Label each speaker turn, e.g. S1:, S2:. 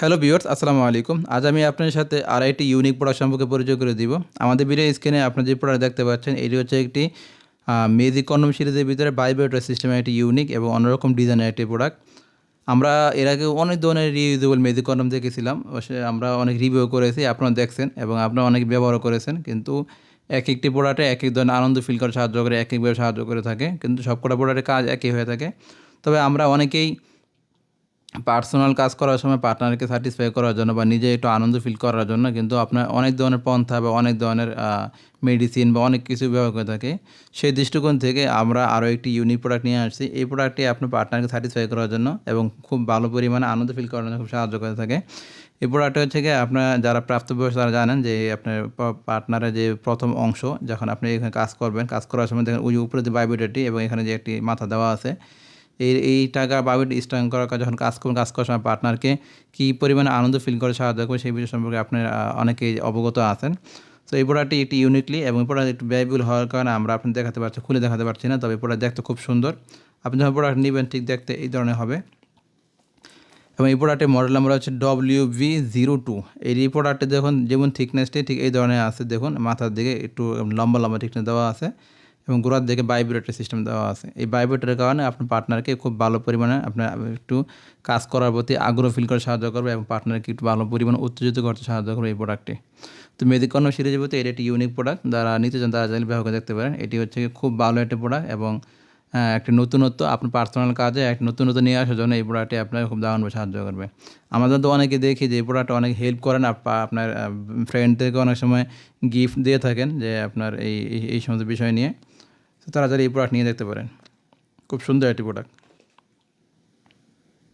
S1: Hello viewers আসসালামু আলাইকুম। আজ আমি আপনার সাথে একটি ইউনিক প্রোডাক্ট সম্পর্কে পরিচয় করে দিব। আমাদের ভিডিও স্ক্রিনে আপনার যে প্রোডাক্ট দেখতে পাচ্ছেন, এটি হচ্ছে একটি মেজিক কন্ডম সিরিজের ভিতরে বাইবেটার সিস্টেমের একটি ইউনিক এবং অন্যরকম ডিজাইনের একটি প্রোডাক্ট আমরা এর আগে অনেক ধরনের রিউজেবল মেজিক কন্ডম দেখেছিলাম আমরা অনেক রিভিউ করেছি, আপনারা দেখছেন এবং আপনারা অনেক ব্যবহারও করেছেন, কিন্তু এক একটি প্রোডাক্টে এক এক ধরনের আনন্দ ফিল করে সাহায্য করে এক একভাবে সাহায্য করে থাকে, কিন্তু সবকটা প্রোডাক্টের কাজ একই হয়ে থাকে। তবে আমরা অনেকেই পার্সোনাল কাজ করার সময় পার্টনারকে স্যাটিসফাই করার জন্য বা নিজে একটু আনন্দ ফিল করার জন্য কিন্তু আপনার অনেক ধরনের পন্থা বা অনেক ধরনের মেডিসিন বা অনেক কিছু ব্যবহার করে থাকে। সেই দৃষ্টিকোণ থেকে আমরা আরও একটি ইউনিক প্রোডাক্ট নিয়ে আসছি। এই প্রোডাক্টটি আপনার পার্টনারকে স্যাটিসফাই করার জন্য এবং খুব ভালো পরিমাণে আনন্দ ফিল করার জন্য খুব সাহায্য করে থাকে। এই প্রোডাক্টটা হচ্ছে গিয়ে আপনার যারা প্রাপ্তবয়স্ক তারা জানেন যে আপনার পার্টনারের যে প্রথম অংশ যখন আপনি এখানে কাজ করবেন, কাজ করার সময় দেখেন ওই উপরে যে বায়োবিটাটি এবং এখানে যে একটি মাথা দেওয়া আছে এই এই টাকা বাবিট স্ট্রং করার যখন কাজ করবেন, কাজ করার সময় পার্টনারকে কী পরিমাণে আনন্দ ফিল করে সাহায্য করবে সেই বিষয় সম্পর্কে আপনার অনেকেই অবগত আছেন। তো এই প্রোডাক্টটি একটি ইউনিকলি এবং এই প্রোডাক্ট একটু ব্যয়বহুল হওয়ার কারণে আমরা আপনি দেখাতে পারছি, খুলে দেখাতে পারছি না, তবে প্রোডাক্ট দেখতে খুব সুন্দর। আপনি যখন প্রোডাক্ট নেবেন, ঠিক দেখতে এই ধরনের হবে। এবং এই প্রোডাক্টের মডেল নাম্বার হচ্ছে ডব্লিউ ভি জিরো টু এই প্রোডাক্টে দেখুন, যেমন থিকনেসটি ঠিক এই ধরনের আছে, দেখুন, মাথার দিকে একটু লম্বা লম্বা থিকনেস দেওয়া আছে। এবং গোড়ার দিকে ভাইব্রেটর সিস্টেম দেওয়া আছে। এই ভাইব্রেটরের কারণে আপনার পার্টনারকে খুব ভালো পরিমাণে আপনার একটু কাজ করার প্রতি আগ্রহ ফিল করে সাহায্য করবে এবং পার্টনারকে একটু ভালো পরিমাণে উত্তেজিত করতে সাহায্য করবে এই প্রোডাক্টটি তো মেদিকর্ণ সিরিজের প্রতি এটি একটি ইউনিক প্রোডাক্ট যারা নিতে চান তারা চাইলে ব্যবহার দেখতে পারেন। এটি হচ্ছে খুব ভালো একটি প্রোডাক্ট এবং একটি নতুনত্ব, আপনার পার্সোনাল কাজে এক নতুনত্ব নিয়ে আসার জন্য এই প্রোডাক্টটি আপনাকে খুব দারুণভাবে সাহায্য করবে। আমাদের তো অনেকে দেখি যে এই প্রোডাক্ট অনেক হেল্প করেন আপনার ফ্রেন্ডদেরকে অনেক সময় গিফট দিয়ে থাকেন যে আপনার এই এই সমস্ত বিষয় নিয়ে। তো তারা যারা এই প্রোডাক্ট নিয়ে দেখতে পারেন। খুব সুন্দর একটি প্রোডাক্ট